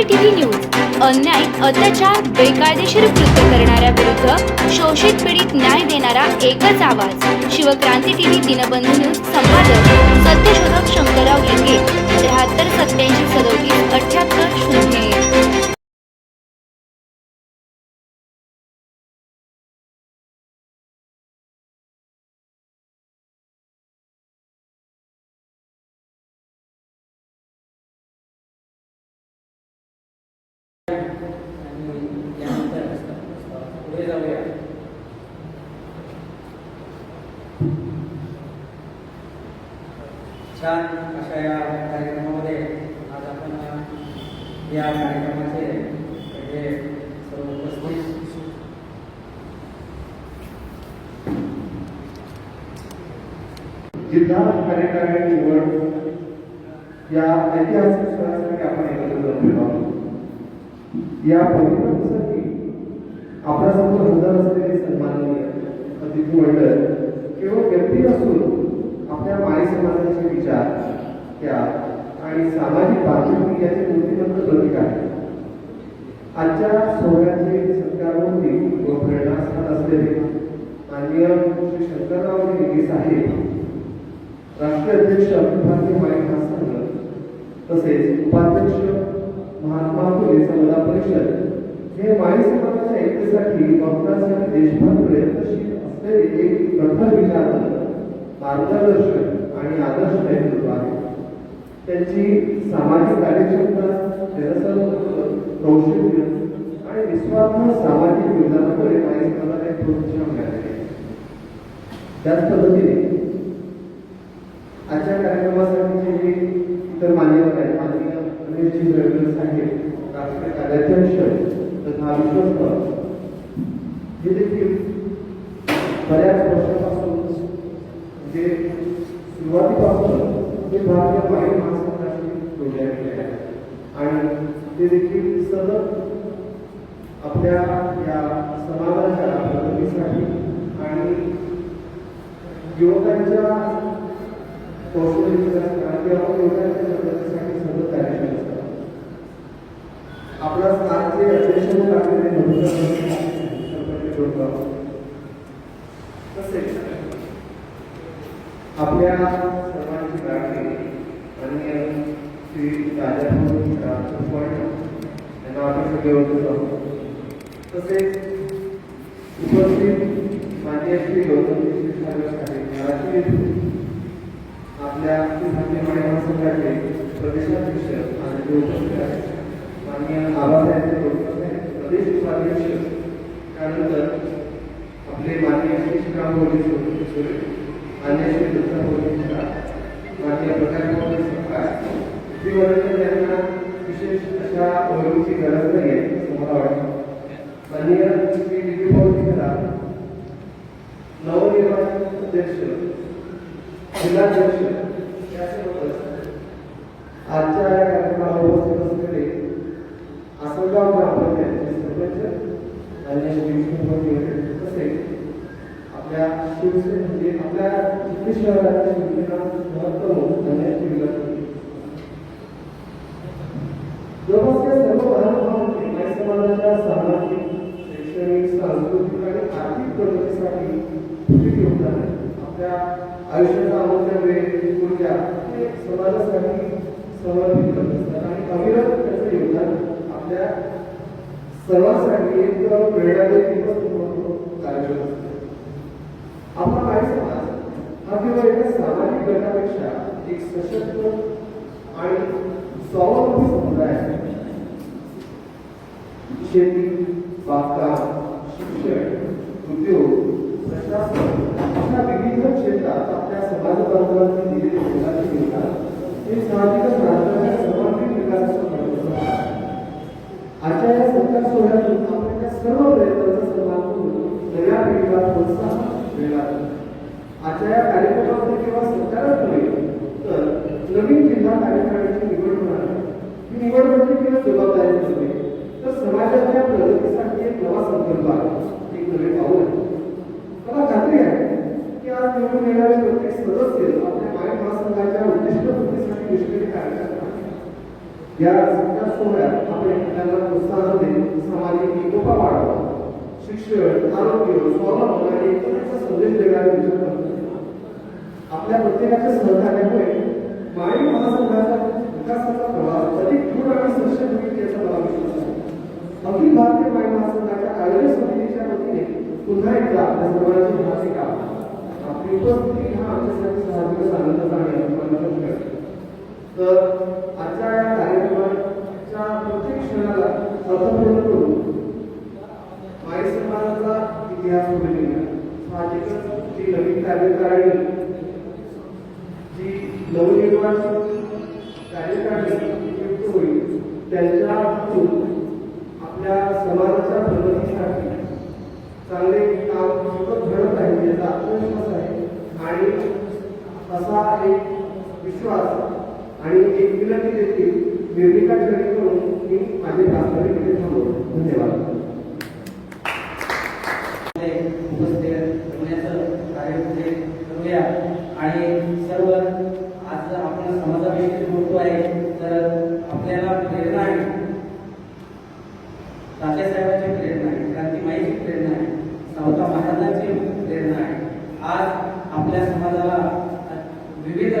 क्रांती TV news अन्याय अत्याचार बेकायदेशीर कृत्य करणाऱ्या विरुद्ध शोषित पीडित न्याय देणारा एकच आवाज. शिवक्रांती टीव्ही दिनबंधू न्यूज संपादक सत्यशोधक शंकरराव लिंगे त्र्याहत्तर सत्याऐंशी सदोतीस अठ्याहत्तर शून्य एक आणि यानंतर पुढे जाऊया छान अशा या कार्यक्रमामध्ये आज आपण या कार्यक्रमाचे जे सर्व उपस्थित जिल्हा कार्यकारिणी निवड या ऐतिहासिक सणासाठी आपण एकत्र जमलेलो आहोत या परिणामासाठी आपल्यासमोर हजर असलेले सन्माननीय अतिथी मंडळ केवळ व्यक्ती नसून आपल्या माई समाजाचे विचार त्या आणि सामाजिक पार्श्वभूमी याचे मूर्तिमंत प्रतीक आहे आजच्या सोहळ्याचे सत्कारमूर्ती व प्रेरणास्थान असलेले माननीय श्री शंकरराव साहेब राष्ट्रीय अध्यक्ष अखिल भारतीय माई महासंघ तसेच उपाध्यक्ष महात्मा फुले समता परिषद हे माई समाजाच्या एकतेसाठी भक्तांसाठी देशभर प्रयत्नशील असलेले एक प्रखर विचार मार्गदर्शक आणि आदर्श नेतृत्व आहे. त्यांची सामाजिक कार्यक्षमता जनसंपर्क कौशल्य आणि निस्वार्थ सामाजिक योगदानामुळे माई समाजाला एक प्रोत्साहन मिळाले. त्याच पद्धतीने आजच्या कार्यक्रमासाठी जे इतर मान्यवर आहेत माननीय अनिलजी जळकर साहेब राष्ट्रीय कार्याध्यक्ष तथा विश्वस्त हे देखील बऱ्याच वर्षापासून म्हणजे सुरुवातीपासून ते भारतीय माई महासंघाशी जोडले आहे आणि ते देखील सतत आपल्या या समाजाच्या प्रगतीसाठी आणि युवकांच्या कौशल्य विकासासाठी किंवा युवकांच्या प्रगतीसाठी सतत कार्यशील असतात आपला आज जे अध्यक्ष लागलेले मधुकर तसेच आपल्या सर्वांची गाठी आणि श्री राजा यांना आपण सगळे ओळखत तसेच उपस्थित मान्य श्री गौतम साहेब मराठी आपल्या महासंघाचे प्रदेशाध्यक्ष आणि उपस्थित आहेत माननीय आबासाहेब प्रदेश उपाध्यक्ष त्यानंतर आपले माननीय श्री श्रीराम पोलीस मान्य श्री दत्ता पोलीस माननीय प्रकाश पोलीस सरकार श्री वर्धन यांना विशेष अशा ओळखीची गरज नाही आहे असं मला वाटतं माननीय श्री विजय पोलीसला नवनिर्वाचित अध्यक्ष जिल्हाध्यक्ष यासोबतच आजच्या या कार्यक्रमाला उपस्थित असलेले आसनगाव ग्रामपंचायतचे सरपंच आणि विष्णू तसेच आपल्या शिवसेने म्हणजे आपल्या शहराच्या शिवसेना महत्त्व धन्याची विनंती जवळपास सर्व महानुभावांचे या समाजाच्या सामाजिक शैक्षणिक सांस्कृतिक आणि आर्थिक प्रगतीसाठी भूमिक योगदान आपल्या आयुष्याचा अमूल्य वेळ ऊर्जा हे समाजासाठी समर्पित करत असतात आणि अविरत त्याचं योगदान आपल्या सर्वांसाठी एक प्रेरणादायी दिवस असतो आपला समाज हा केवळ एका सामाजिक गटापेक्षा एक सशक्त आणि स्वावलंबी समुदाय आहे. शेती बागकाम शिक्षण उद्योग प्रशासन अशा विविध क्षेत्रात आपल्या समाज बांधवांनी दिलेले योगदान योगदान हे साहजिकच राज्याच्या सर्वांगीण विकासाचं महत्त्वाचं आजच्या या सत्कार सोहळ्यातून आपण त्या सर्व प्रयत्नांचा सहभाग करून नव्या पिढीला प्रोत्साहन मिळणार आजच्या या कार्यक्रमामध्ये केवळ सरकारच नव्हे तर नवीन जिल्हा कार्यकारिणीची निवड होणार ही निवड म्हणजे केवळ जबाबदारी नव्हे तर समाजाच्या प्रगतीसाठी एक नवा संकल्प आहे एक नवे पाऊल आहे मला खात्री आहे की आज निवडून येणारे प्रत्येक सदस्य आपल्या माय महासंघाच्या उद्दिष्ट पूर्तीसाठी निष्क्रिय कार्य करणार या सगळ्या सोहळ्यात आपण एकमेकांना प्रोत्साहन देऊन सामाजिक एकोपा वाढवा शिक्षण आरोग्य स्वावलंबन आणि एकतेचा संदेश देणारे विचार करतो आपल्या प्रत्येकाच्या सहकार्यामुळे माळी महासंघाचा विकासाचा प्रवास अधिक दृढ आणि सक्षम होईल याचा मला विश्वास आहे. अखिल भारतीय माळी महासंघाच्या आयोजन समितीच्या वतीने पुन्हा एकदा आपल्या सर्वांची हार्दिक आपली उपस्थिती हा आमच्यासाठी साहजिकच आनंदाचा आणि अभिमानाचा विषय तर आजच्या या कार्यक्रमाच्या प्रत्येक क्षणाला अर्थपूर्ण करून माळी समाजाचा इतिहास पुढे नेला साहजिकच जी नवीन कार्यकारिणी जी नवनिर्माण कार्यकारिणी नियुक्त होईल त्यांच्या हातून आपल्या समाजाच्या प्रगतीसाठी चांगले काम सतत घडत आहे याचा आत्मविश्वास आहे. आणि असा एक विश्वास आणि एक विनंती देखील निर्मिका ठेवी करून मी माझे प्रास्ताविक इथे थांबवतो. धन्यवाद उपस्थित होण्याचं कार्य पुढे करूया आणि सर्व आज आपण समाजाविषयी बोलतो आहे तर आपल्याला प्रेरणा आहे तात्यासाहेबांची प्रेरणा आहे क्रांतीमाईची प्रेरणा आहे सावता महाराजांची प्रेरणा आहे आज आपल्या समाजाला विविध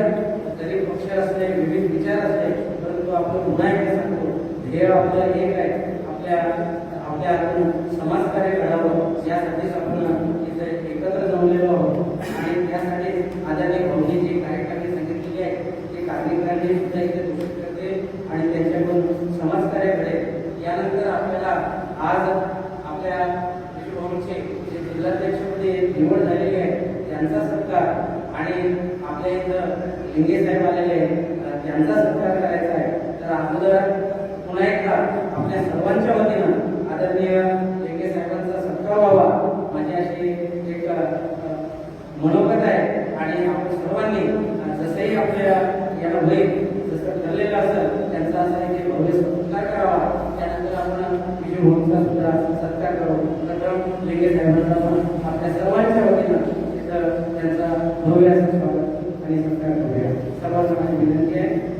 तरी पक्ष असले विविध विचार असले परंतु आपण पुन्हा एकदा सांगतो ध्येय आपलं एक आहे आपल्या आपल्या हातून समाजकार्य घडावं यासाठीच आपण इथे एकत्र जमलेलो आहोत आणि त्यासाठी आदरणीय भाऊनी जी कार्यक्रमाने सांगितलेली आहे ते कार्यकारिणी सुद्धा इथे घोषित करते आणि त्यांच्याकडून समाजकार्य घडेल यानंतर आपल्याला आज आपल्या विश्वभवनचे जे जिल्हाध्यक्षपदी निवड झालेली आहे त्यांचा सत्कार आणि आपल्या इथं लिंगे साहेब आलेले आहेत अ, त्यांचा सत्कार करायचा आहे तर अगोदर पुन्हा एकदा आपल्या सर्वांच्या वतीनं आदरणीय लिंगे साहेबांचा सत्कार व्हावा माझी अशी एक अ, मनोगत आहे आणि आपण सर्वांनी अ, जसंही आपल्या याला होईल जसं ठरलेलं असेल त्यांचा असा एक भव्य सत्कार करावा त्यानंतर आपण विजय सुद्धा सत्कार करू प्रथम लिंगे साहेबांचा पण आपल्या सर्वांच्या वतीनं तिथं त्यांचा भव्य असं स्वागत आणि सत्कार करूया. सर्वांना माझी विनंती आहे.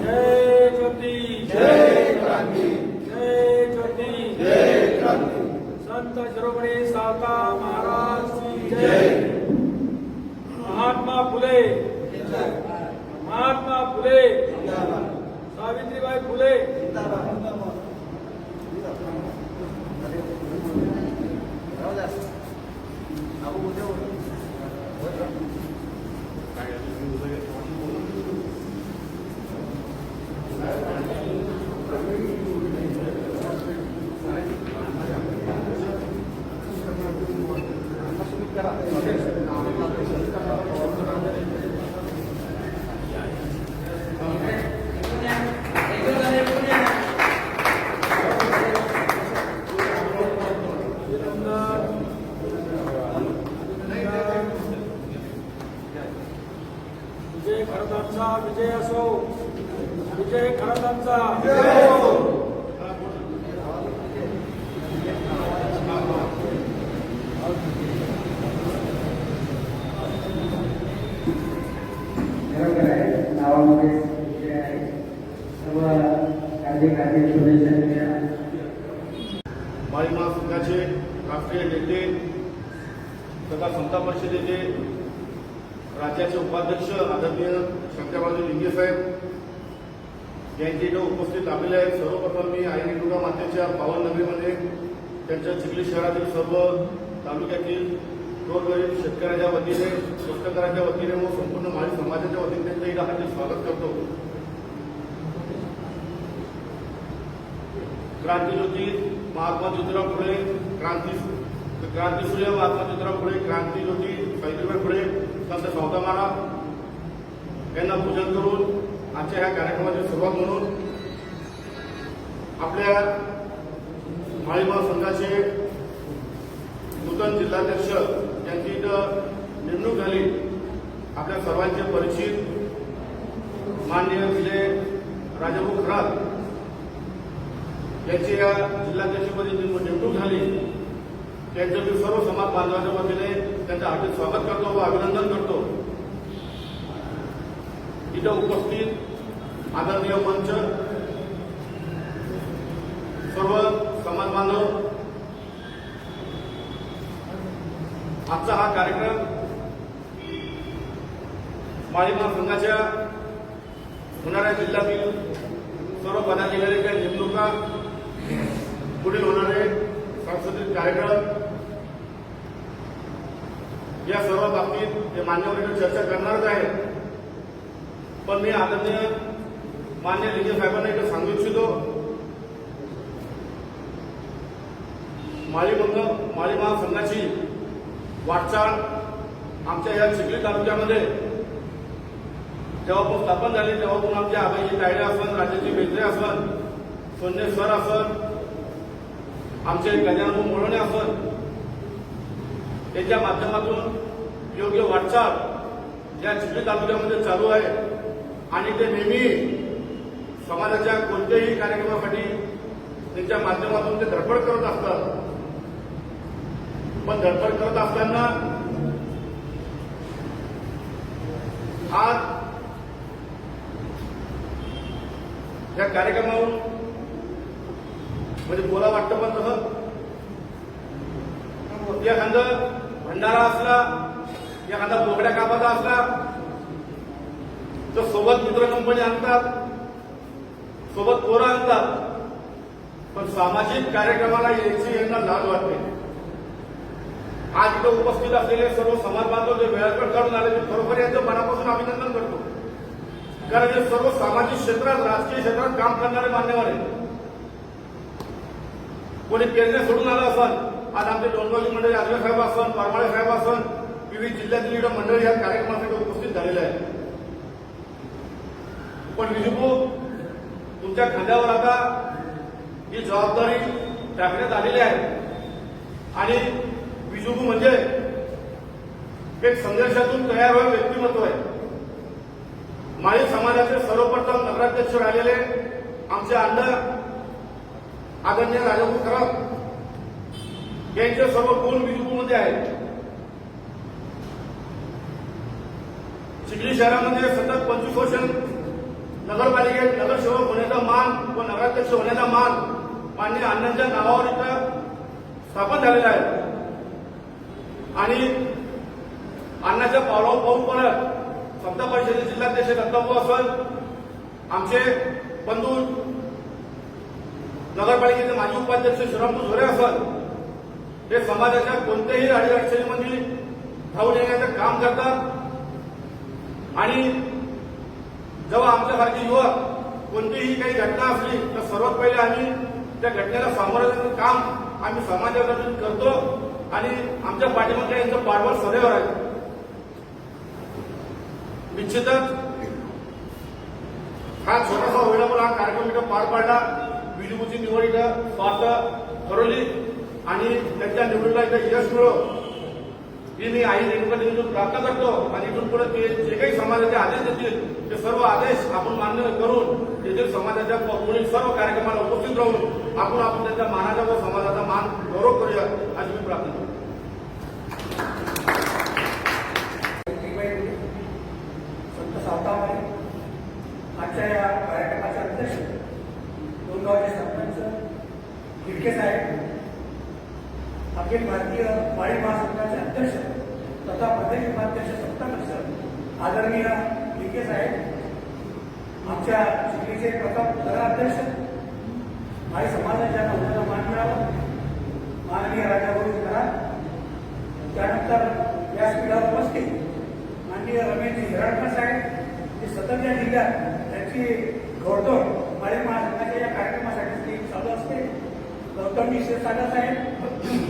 जय ज्योती जय क्रांती जय ज्योती जय क्रांती संत शिरोमणी सावता महाराज की जय महात्मा फुले महात्मा फुले सावित्रीबाई फुले विजय खरदांचा विजय असो विजय खरदांचा बरोबर आहे नावामध्ये विषय आहे सर्व हार्दिक हार्दिक शुभेच्छा दिल्या माळी महासंघाचे राष्ट्रीय नेते तथा समता परिषदेचे राज्याचे उपाध्यक्ष आदरणीय शंकरबाबू लिंगे साहेब यांची इथं उपस्थित लाभलेले आहेत सर्वप्रथम मी आई दुर्गा मातेच्या पावन नगरीमध्ये त्यांच्या चिखली शहरातील सर्व तालुक्यातील गोरगरीब शेतकऱ्याच्या वतीने कष्टकऱ्यांच्या वतीने व संपूर्ण माझ्या समाजाच्या वतीने त्यांच्या इथं हाती स्वागत करतो. क्रांतीज्योती महात्मा ज्योतिराव फुले क्रांती क्रांतीसूर्य महात्मा ज्योतिराव फुले क्रांतीज्योती सावित्रीबाई फुले संत सावता महाराज यांना पूजन करून आजच्या ह्या कार्यक्रमाची सुरुवात म्हणून आपल्या माळीमा संघाचे नूतन जिल्हाध्यक्ष यांची इथं नेमणूक झाली. आपल्या सर्वांचे परिचित माननीय विजय राजाभाऊ खरात यांची या जिल्हाध्यक्षपदी नेमणूक झाली त्यांचं मी सर्व समाज बांधवाच्या वतीने त्यांचं हार्दिक स्वागत करतो व अभिनंदन करतो. इथं उपस्थित आदरणीय मंच सर्व समाज बांधव. आजचा हा कार्यक्रम माळीमा संघाच्या होणाऱ्या जिल्ह्यातील सर्व पदाधिकाऱ्यांच्या नेमणुका पुढील होणारे सांस्कृतिक कार्यक्रम या सर्व बाबतीत ते मान्यवरांनी चर्चा करणारच आहे पण मी आदरणीय मान्य लिंगे साहेबांना इथं सांगू इच्छितो माळी मंग माळी महासंघाची वाटचाल आमच्या या चिखली तालुक्यामध्ये जेव्हापासून स्थापन झाली तेव्हापासून आमच्या आबाईची तायडे असन राजाची बेजरे असन सोन्य सर असन आमचे गजानन मोळणे असन त्याच्या माध्यमातून योग्य वाटचाल या चिखली तालुक्यामध्ये चालू आहे. आणि ते नेहमी समाजाच्या कोणत्याही कार्यक्रमासाठी त्यांच्या माध्यमातून ते धडपड करत असतात. पण धडपड करत असताना आज या कार्यक्रमावरून म्हणजे बोला वाटतं पण तसं. एखादा भंडारा असला एखादा बोकड्या कापाचा असला तर सोबत मित्र कंपनी आणतात सोबत पोरं आणतात पण सामाजिक कार्यक्रमाला यायची यांना लाज वाटते. आज इथं उपस्थित असलेले सर्व समाज बांधव जे वेळाकडे काढून आले ते खरोखर यांचं मनापासून अभिनंदन करतो. कारण हे सर्व सामाजिक क्षेत्रात राजकीय क्षेत्रात काम करणारे मान्यवर आहेत. कोणी केंद्र सोडून आलं असन आज आमचे डोंगरवाली मंडळी आजवे साहेब असन परमाळे साहेब असन विविध जिल्ह्यातील इकडं मंडळी या कार्यक्रमासाठी उपस्थित झालेले आहेत. पण विजूभाऊ तुमच्या खांद्यावर आता ही जबाबदारी टाकण्यात आलेली आहे. आणि विजूभाऊ म्हणजे एक संघर्षातून तयार होईल व्यक्तिमत्व आहे. माळी समाजाचे सर्वप्रथम नगराध्यक्ष राहिलेले आमचे अण्णा आदरणीय राजाभाऊ खराब यांचे सर्व गुण विजूभाऊमध्ये आहेत. चिखली शहरामध्ये सतत पंचवीस वर्ष नगरपालिकेत नगरसेवक होण्याचा मान व नगराध्यक्ष होण्याचा मान मान्य अण्णांच्या नावावर इथं स्थापन झालेला आहे. आणि अण्णाच्या पावलावर पाहून पडत समता परिषदेचे जिल्हाध्यक्ष दत्ताभाऊ असल आमचे बंधू नगरपालिकेचे माजी उपाध्यक्ष शिवरामभाऊ झोरे असल हे समाजाच्या कोणत्याही अडीअडचणीमध्ये धावून येण्याचं काम करतात. आणि जेव्हा आमच्यासारखे युवक कोणतीही काही घटना असली तर सर्वात पहिले आम्ही त्या घटनेला सामोरं काम आम्ही समाजासाठी करतो. आणि आमच्या पाठीमागे यांचं पाठबळ सदैव आहे. निश्चितच हा छोटासा अवेलेबल हा कार्यक्रम इथं पार पाडला. विजूची निवड इथं स्वार्थ ठरवली आणि त्यांच्या निवडीला इथं यश मिळो ही मी आई रेणुका देवीतून प्रार्थना करतो आणि इथून पुढे ते जे काही समाजाचे आदेश देतील ते सर्व आदेश आपण मान्य करून येथील समाजाच्या पुढील सर्व कार्यक्रमाला उपस्थित राहून आपण आपण त्यांच्या मानाचा व समाजाचा मान गौरव करूया अशी मी प्रार्थना करतो संत सावतामाई आजच्या या कार्यक्रमाचे अध्यक्ष दोन गावचे सरपंच हिडके साहेब अखिल भारतीय माळी महासंघाचे अध्यक्ष तथा प्रदेश उपाध्यक्ष सत्ताध्यक्ष आदरणीय हिडके साहेब आमचे आमच्या चिखलीचे प्रथम नगराध्यक्ष माझ्या समाजाच्या नौकऱ्याला मान मिळावा माननीय राजाभाऊ करा त्यानंतर व्यासपीठावर उपस्थित माननीय रमेशजी हिराडकर साहेब हे सतत या जिल्ह्यात त्यांची घोडदोड माळे महासंघाच्या या कार्यक्रमासाठी ती चालू असते. गौतम क्षीरसागर साहेब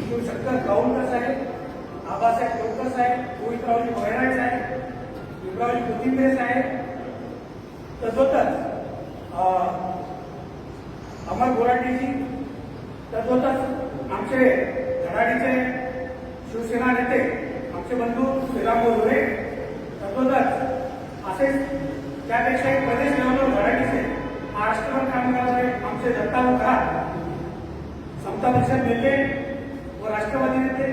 शिवशंकर गावणकर साहेब आबासाहेब टोकर साहेब गोविंदरावजी मोहराळे साहेब भीमरावजी कोथिंबरे साहेब तसोतच अमर बोराटेजी तसोतच आमचे धडाडीचे शिवसेना नेते आमचे बंधू श्रीराम गोरे तसोतच असेच त्यापेक्षाही प्रदेश लेवलवर मराठीचे महाराष्ट्रभर काम करणारे आमचे दत्ता खरात समता पक्षात नेते व राष्ट्रवादी नेते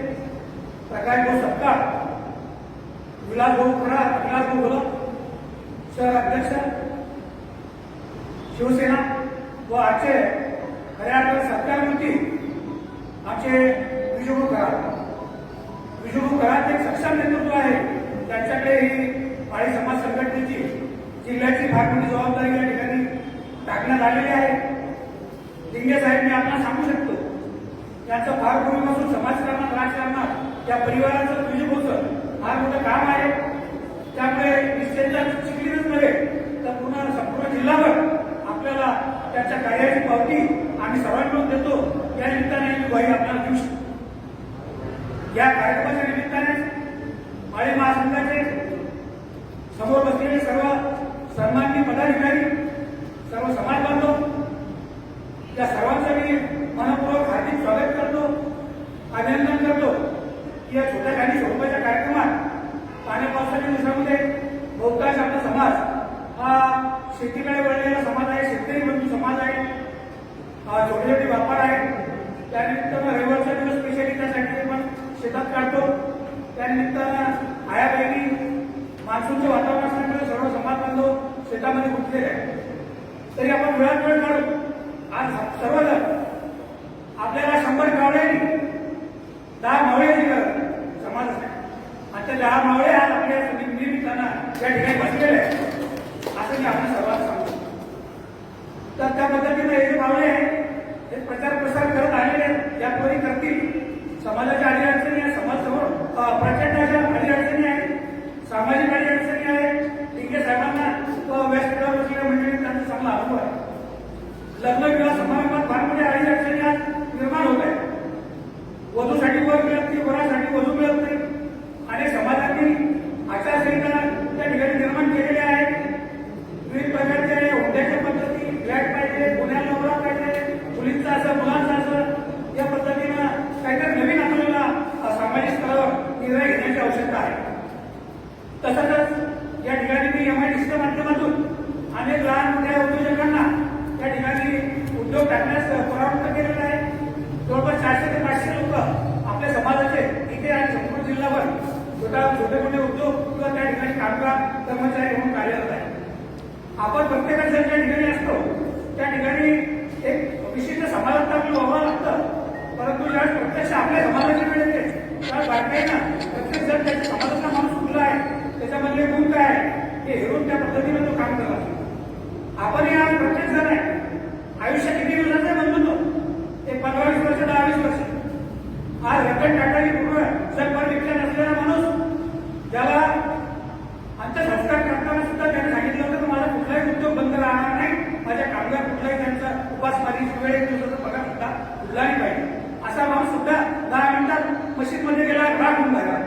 प्रकाश भाऊ सत्कार विलास भाऊ खरा विलास भाऊ गोलम शहर अध्यक्ष शिवसेना व आजचे खऱ्या अर्थाने होती आमचे विजूभाऊ करा विजूभाऊ करात एक सक्षम नेतृत्व आहे. त्यांच्याकडे ही पाळी समाज संघटनेची जिल्ह्याची फार जबाबदारी या ठिकाणी टाकण्यात आलेली आहे. लिंगे साहेब मी आपल्याला सांगू शकतो त्यांचं फार पूर्वीपासून समाजकारणात राजकारणात या परिवाराचं विजूभाऊचं फार मोठं काम आहे. त्यामुळे निश्चितच चिखलीच नव्हे तर पुन्हा संपूर्ण जिल्हाभर आपल्याला त्यांच्या कार्याची पावती आम्ही सर्वांना देतो या निमित्ताने मी ग्वाही आपल्याला देऊ शकतो या कार्यक्रमाच्या निमित्ताने माळी महासंघाचे समोर बसलेले सर्व सन्माननीय पदाधिकारी सर्व समाज बांधव या सर्वांचं मी मनपूर्वक हार्दिक स्वागत करतो अभिनंदन करतो की या छोट्या काही स्वरूपाच्या कार्यक्रमात पाण्या पावसाच्या दिवसामध्ये बहुतांश आपला समाज हा शेतीकडे वळलेला समाज आहे शेतकरी बंधू समाज आहे हा छोटे छोटे व्यापार आहेत त्यानिमित्तानं रविवारचा दिवस स्पेशली त्यासाठी पण शेतात काढतो त्यानिमित्तानं आया बहिणी मान्सूनचे वातावरण असल्यामुळे सर्व समाज बांधव शेतामध्ये गुंतलेले आहेत तरी आपण वेळात वेळ काढू आज सर्वजण आपल्याला शंभर कावळे दहा मावळ्याची गरज समाजासाठी तर लहान मावळे आज आपल्या निमित्तानं या ठिकाणी बसलेले असं मी आपण सर्वांना सांगतो. तर त्या पद्धतीनं हे जे मावळे हे प्रचार प्रसार करत आलेले या कोणी करतील. समाजाच्या अडी अडचणी आहे समाजसमोर अं, प्रचंड अशा अडचणी आहेत. सामाजिक अडी अडचणी आहेत. लिंगे साहेबांना वेस्ट व्यासपीठावर म्हणजे मंडळी त्यांचा चांगला अनुभव आहे. लग्न विवाह समारंभात फार मोठ्या अडी अडचणी आज निर्माण होत आहेत. वधूसाठी वर मिळत नाही वरासाठी वधू मिळत नाही. आणि समाजातील आचारसंहिता त्या ठिकाणी निर्माण केलेल्या आहेत विविध प्रकारचे हुंड्याच्या पद्धती फ्लॅट पाहिजे पुण्याला नवरा पाहिजे मुलींचा असं मुलांचा असं या पद्धतीनं काहीतरी नवीन आपल्याला अ, सामाजिक स्तरावर निर्णय घेण्याची आवश्यकता आहे तसंच या ठिकाणी मी एम आय डी माध्यमातून अनेक लहान मोठ्या उद्योजकांना त्या ठिकाणी उद्योग टाकण्यास परामर्श केलेला आहे जवळपास चारशे ते पाचशे लोक आपल्या समाजाचे इथे आणि संपूर्ण जिल्ह्यावर स्वतः छोटे मोठे उद्योग किंवा त्या ठिकाणी कामगार कर्मचारी म्हणून कार्यरत आहे आपण प्रत्येकाच्या ज्या ठिकाणी असतो त्या ठिकाणी एक विशिष्ट समाजात आपलं व्हावं लागतं. परंतु ज्यावेळेस प्रत्यक्ष आपल्या समाजाची वेळ येते त्यावेळेस वाटतंय ना प्रत्येक जण त्याच्या समाजातला माणूस कुठला आहे? त्याच्यामधले गुण काय आहे हे हेरून त्या पद्धतीने तो काम करत आपण या प्रत्येक जण आहे. आयुष्य किती दिवसाचं म्हणतो तो? एक पंधरा वीस वर्ष दहा वीस वर्ष. आज रतन टाटाची पूर्ण जगभर विकला नसलेला माणूस ज्याला अंत्यसंस्कार करताना सुद्धा त्याने सांगितलं होतं की माझा कुठलाही उद्योग बंद राहणार नाही. माझ्या कामगार कुठलाही त्यांचा उपासमारी वेळ एक दिवसाचा पगार सुद्धा उडला पाहिजे. असा माणूस सुद्धा दहा मिनिटात मशीनमध्ये गेला राग होऊन झाला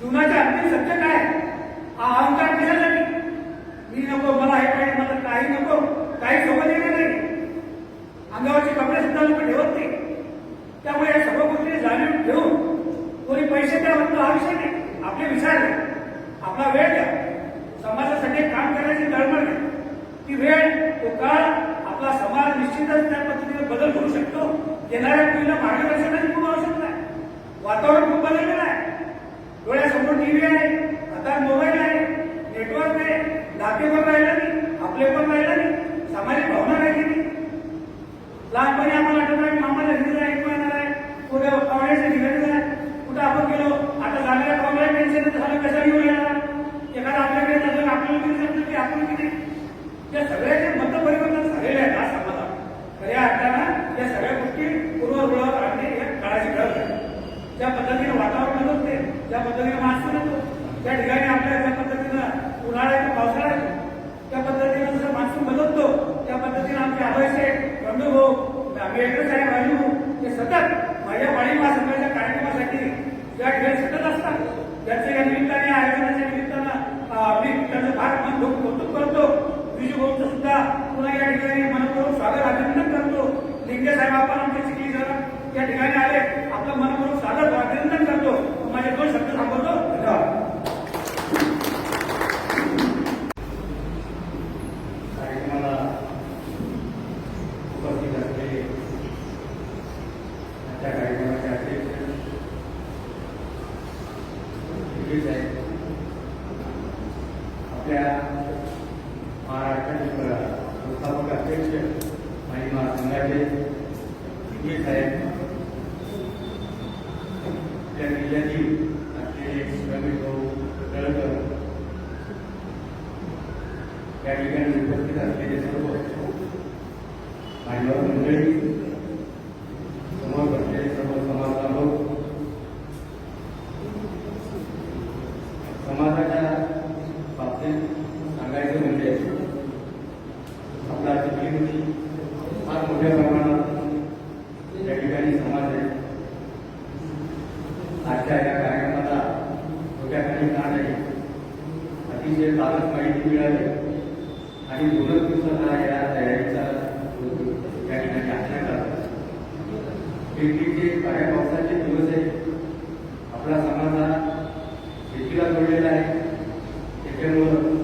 जीवनाचे अंतिम सत्य काय? हा अहंकार कशासाठी मी नको मला हे पाहिजे मला काही नको काही सोबत येणार नाही अंगावरचे कपडे सुद्धा लोक ठेवत नाही त्यामुळे या सर्व गोष्टी जाणीव ठेवून कोणी पैसे द्या म्हणतो हा विषय नाही आपले विचार द्या आपला वेळ द्या समाजासाठी काम करण्याची तळमळ द्या ती वेळ तो काळ आपला समाज निश्चितच त्या पद्धतीने बदल करू शकतो येणाऱ्या पिढीला मार्गदर्शनाची खूप आवश्यकता आहे वातावरण खूप बदललेलं आहे डोळ्यासमोर टीव्ही आहे हातात मोबाईल आहे नेटवर्क आहे नाते पण राहिलं नाही आपले पण राहिलं नाही सामाजिक भावना राहिली नाही लहानपणी आम्हाला आठवत आहे मामाला घरी जायचं येणार आहे कुठे पाहुण्याच्या ठिकाणी जाय कुठं आपण गेलो आता जाणाऱ्या पाहुण्याला टेन्शन झालं कसं घेऊन येणार एखादा आपल्याकडे जातो आपल्याला किती समजतं की आपण किती या सगळ्या जे मतपरिवर्तन झालेले आहेत आज समाजात खऱ्या अर्थानं या सगळ्या गोष्टी पूर्वरुळावर आणणे या काळाची गरज आहे ठिकाणी वातावरण बदलते ज्या पद्धतीने मान्सून येतो त्या ठिकाणी आपल्या ज्या पद्धतीनं उन्हाळा येतो पावसाळा येतो त्या पद्धतीनं जसं मान्सून बदलतो त्या पद्धतीनं आमचे आवायचे रमणू भाऊ आंबेडकर साहेब राजू हे सतत माझ्या वाणी महासंघाच्या कार्यक्रमासाठी या ठिकाणी सतत असतात त्याच्या या निमित्ताने आयोजनाच्या निमित्तानं मी त्यांचं फार मनभूक कौतुक करतो. विजू सुद्धा पुन्हा या ठिकाणी मनपूर्वक स्वागत अभिनंदन करतो. लिंगे साहेब आपण आमच्या चिखली जरा या ठिकाणी आले. आपलं मनपूर्वक सादर अभिनंदन करतो. माझे दोन शब्द थांबवतो धन्यवाद. कार्यक्रमाला उपस्थित असलेले त्या कार्यक्रमाचे अध्यक्ष साहेब आपल्या महाराष्ट्राचे संस्थापक अध्यक्ष आणि महासंघाचे साहेब आपल्या जिल्ह्यातील असलेले रमेश भाऊ तळकर या ठिकाणी उपस्थित असलेले सर्व मान्यवर मंडळी समोर बसलेले सर्व समाज बांधव समाजाच्या बाबतीत सांगायचं म्हणजे आपला चिखलीमध्ये फार मोठ्या प्रमाणात या ठिकाणी समाज आहे आजच्या या कार्यक्रमाला छोट्या काही काळ आहे अतिशय चालक माहिती मिळाली आणि दोनच दिवसाला या तयारीचा या ठिकाणी आखण्यात आला शेतीचे काळ्या पावसाचे दिवस आहे आपला समाज हा शेतीला जोडलेला आहे त्याच्यामुळं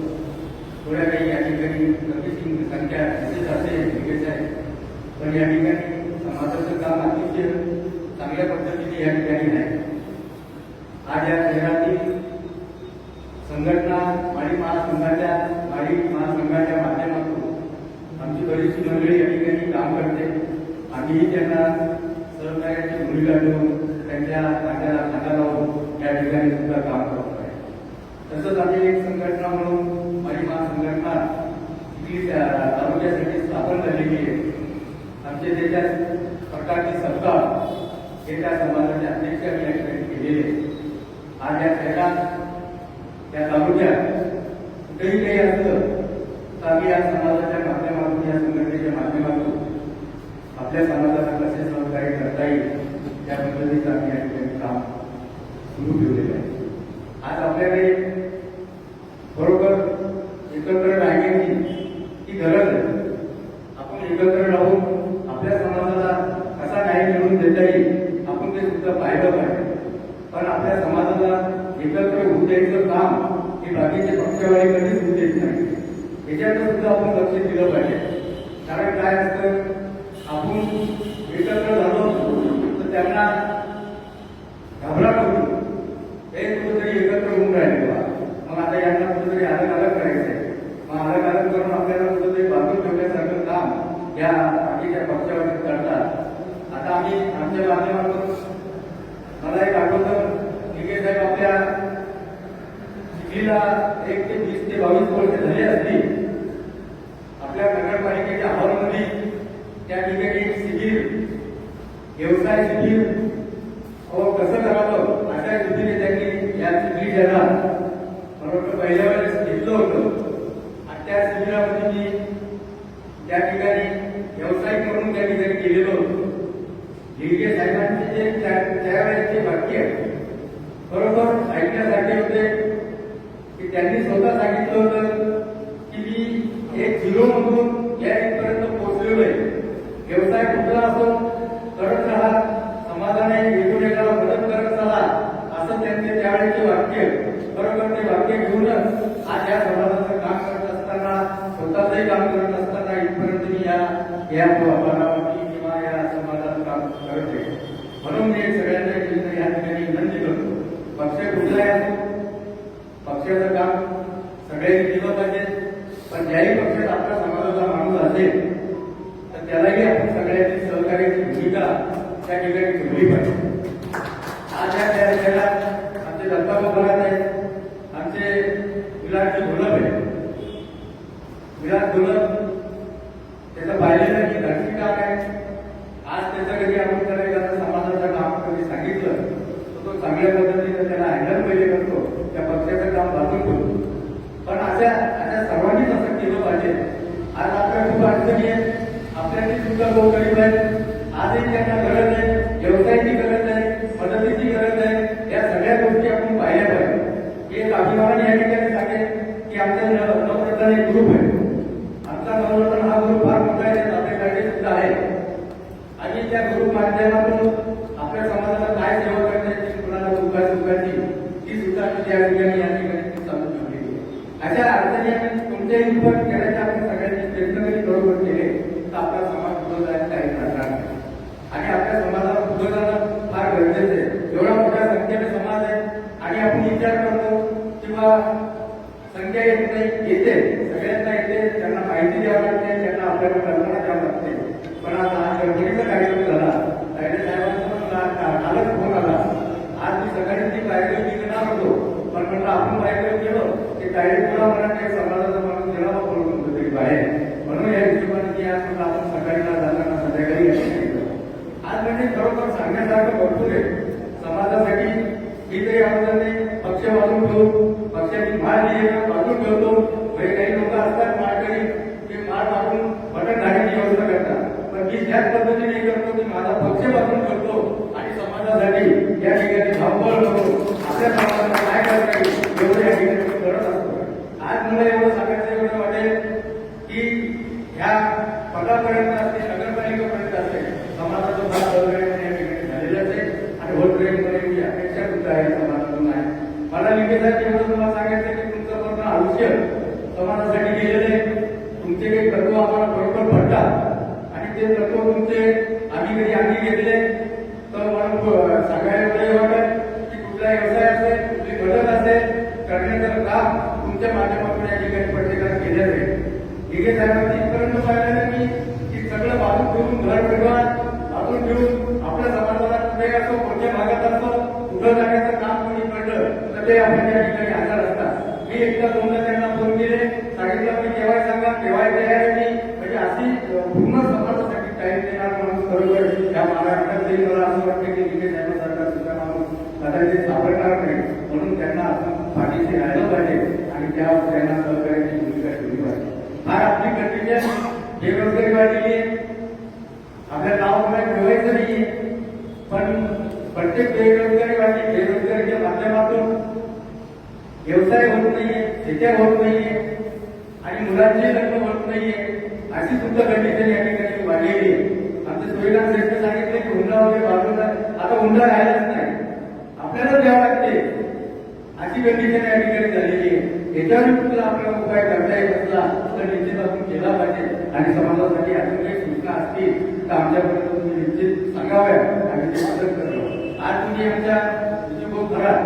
थोड्या काही या ठिकाणी कमीची संख्या दिसत असेल ठीकच आहे. पण या ठिकाणी समाजाचं काम अतिशय चांगल्या पद्धतीने या ठिकाणी आहे. आज या शहरातील संघटना माळी महासंघाच्या माळी महासंघाच्या माध्यमातून आमची बरीचशी मंडळी या ठिकाणी काम करते. आम्हीही त्यांना सहकार्याची भूमिका घेऊन त्यांच्या माझ्या हाता लावून या ठिकाणी सुद्धा काम करतो आहे. तसंच आम्ही एक संघटना म्हणून माळी महासंघटना ही त्या तालुक्यासाठी स्थापन झालेली आहे म्हणजे आमचे त्याच्यात प्रकारचे सरकार हे त्या समाजाचे अध्यक्ष आम्ही या केलेले आज या शहरात त्या तालुक्यात कुठेही काही असलं तर आम्ही या समाजाच्या माध्यमातून या संघटनेच्या माध्यमातून आपल्या समाजाला कसे सहकार्य करता येईल या पद्धतीचं आम्ही या ठिकाणी काम सुरू ठेवलेलं आहे. आज आपल्याकडे बरोबर एकत्र राहण्याची ही गरज आहे आपण एकत्र राहून आपल्या समाजाला कसा न्याय मिळवून देता येईल आपण ते सुद्धा पाहिलं पाहिजे पण आपल्या समाजाला एकत्र होऊ द्यायचं काम हे बाकीचे पक्षवादी कधीच होऊ देत नाही याच्याकडे सुद्धा आपण लक्ष दिलं पाहिजे कारण काय असतं आपण एकत्र झालो तर त्यांना घबराट होतो हे कुठेतरी एकत्र होऊन राहिले बा मग आता यांना कुठेतरी अलग अलग करायचंय मग अलग अलग करून आपल्याला कुठेतरी बांधून ठेवण्यासारखं काम या बाकीच्या पक्षावरती करतात आता आम्ही आमच्या माध्यमातून मला एक आठवतं निकेश साहेब आपल्या चिखलीला एक ते वीस ते बावीस वर्ष झाली असतील आपल्या नगरपालिकेच्या हॉलमध्ये त्या ठिकाणी एक शिबिर व्यवसाय सोबत असेल पण ज्याही पक्षात आपला समाजाचा माणूस असेल तर त्यालाही आपण सगळ्यांनी सहकार्याची भूमिका त्या ठिकाणी ठेवली पाहिजे. आज या त्या आमचे दत्ता गोपाल आहेत. आमचे विराट गोलप आहे विराट गोलप लोकांना दोन गरीब आहेत. आजही त्यांना गरज आहे व्यवसायाची गरज आहे मदतीची गरज आहे. या सगळ्या गोष्टी आपण पाहिल्या पाहिजे. एक अभिमानाने या ठिकाणी सांगेल की आमचा नवरत्न एक ग्रुप आहे. आमचा नवरत्न हा ग्रुप फार मोठा आहे आपल्यासाठी सुद्धा आहे. आणि त्या ग्रुप माध्यमातून आपल्या समाजाला काय सेवा करण्याची कुणाला सुखा सुखाची ती सुद्धा त्या ठिकाणी या ठिकाणी सांगू शकते अशा अर्थाने तुमच्या इनपुट त्याच पद्धतीने करतो की माझा அவர்கள் ஒன்றும் भागात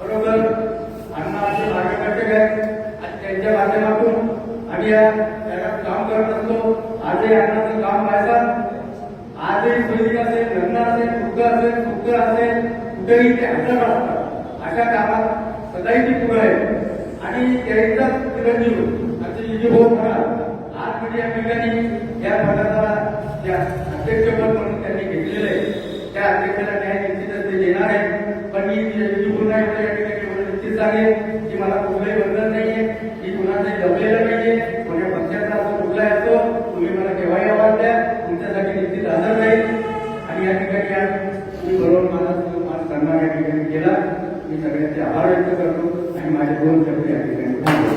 बरोबर? हनुमानाचे मार्गदर्शक आहेत आणि त्यांच्या माध्यमातून आम्ही या जगात काम करत असतो. आजही अन्नाचं काम पाहतात आजही सैनिक असेल लग्न असेल दुःख असेल दुःख असेल कुठेही ते हजर असतात अशा कामात सदाही ती पुढे आहे आणि त्यांचाच चिरंजीव आमचे विजयभाऊ महाराज आज म्हणजे या ठिकाणी या पदाचा अध्यक्षपद म्हणून त्यांनी घेतलेलं आहे त्या अध्यक्षाला न्याय आहे की मला कुठलंही बंधन नाहीये की कुणाचे जमलेलं नाहीये माझ्या पक्षाचा असो कुठला असतो तुम्ही मला केव्हाही आवाज द्या तुमच्यासाठी निश्चित हजर राहील. आणि या ठिकाणी आज तुम्ही बरोबर माझा आज सन्मान या ठिकाणी केला मी सगळ्यांचे आभार व्यक्त करतो आणि माझे दोन शब्द या ठिकाणी.